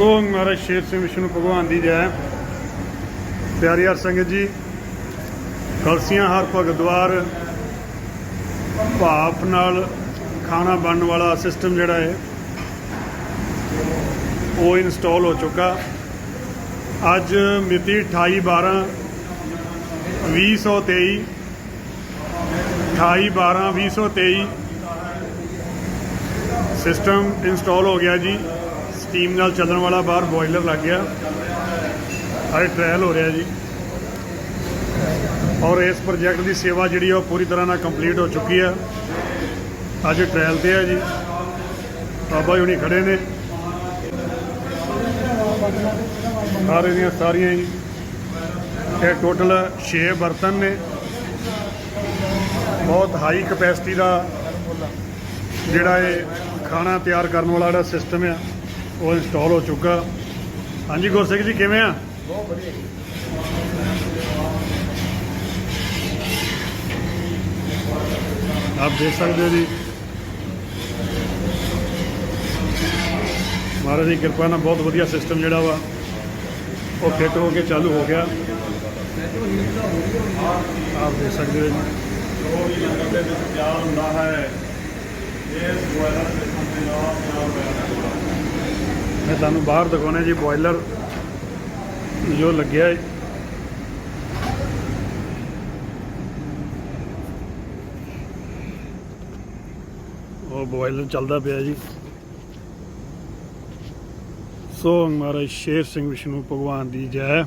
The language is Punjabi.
ਸੋ ਮਹਾਰਾਜ ਸ਼ੇਰ ਸਿੰਘ ਵਿਸ਼ਨੂੰ ਭਗਵਾਨ ਦੀ ਜੈ। ਪਿਆਰੀ ਹਰ ਸੰਗਤ ਜੀ ਕਲਸੀਆਂ ਹਰ ਭਗਤ ਭਗਦਵਾਰ ਭਾਪ ਨਾਲ ਖਾਣਾ ਬਣਨ ਵਾਲਾ ਸਿਸਟਮ ਜਿਹੜਾ ਹੈ, ਉਹ ਇੰਸਟਾਲ ਹੋ ਚੁੱਕਾ। ਅੱਜ ਮਿਤੀ 28 12 2023 28 12 2023 ਸਿਸਟਮ ਇੰਸਟਾਲ ਹੋ ਗਿਆ ਜੀ। ਸਟੀਮ ਨਾਲ ਚੱਲਣ ਵਾਲਾ ਬਾਹਰ ਬੋਇਲਰ ਲੱਗ ਗਿਆ। ਹਾਲੇ ਟ੍ਰਾਇਲ ਹੋ ਰਿਹਾ ਜੀ। ਔਰ ਇਸ ਪ੍ਰੋਜੈਕਟ ਦੀ ਸੇਵਾ ਜਿਹੜੀ ਆ ਉਹ ਪੂਰੀ ਤਰ੍ਹਾਂ ਨਾਲ ਕੰਪਲੀਟ ਹੋ ਚੁੱਕੀ ਆ। ਅੱਜ ਟ੍ਰਾਇਲ ਤੇ ਹੈ ਜੀ। ਬਾਬਾ ਜੀ ਹੁਣੀ ਖੜੇ ਨੇ। ਸਾਰੇ ਦੀਆਂ ਸਾਰੀਆਂ ਹੀ ਇਹ ਟੋਟਲ 6 ਬਰਤਨ ਨੇ। ਬਹੁਤ ਹਾਈ ਕਪੈਸਿਟੀ ਦਾ ਜਿਹੜਾ ਇਹ ਖਾਣਾ ਤਿਆਰ ਕਰਨ ਵਾਲਾ ਜਿਹੜਾ ਸਿਸਟਮ ਆ। ਉਹ ਇੰਸਟਾਲ ਹੋ ਚੁੱਕਾ। ਹਾਂਜੀ ਗੁਰਸਿੱਖ ਜੀ ਕਿਵੇਂ ਆ? ਆਪ ਦੇਖ ਸਕਦੇ ਹੋ ਜੀ। ਮਹਾਰਾਜ ਦੀ ਕਿਰਪਾ ਨਾਲ ਬਹੁਤ ਵਧੀਆ ਸਿਸਟਮ ਜਿਹੜਾ ਵਾ ਉਹ ਫਿੱਟ ਹੋ ਕੇ ਚਾਲੂ ਹੋ ਗਿਆ। ਆਪ ਦੇਖ ਸਕਦੇ ਹੋ ਜੀ। ਮੈਂ ਤੁਹਾਨੂੰ ਬਾਹਰ ਦਿਖਾਉਣਾ ਜੀ ਬੋਇਲਰ ਜੋ ਲੱਗਿਆ ਹੈ। ਉਹ ਬੋਇਲਰ ਚੱਲਦਾ ਪਿਆ ਜੀ। ਸੋ ਮਹਾਰਾਜ ਸ਼ੇਰ ਸਿੰਘ ਵਿਸ਼ਨੂੰ ਭਗਵਾਨ ਦੀ ਜੈ।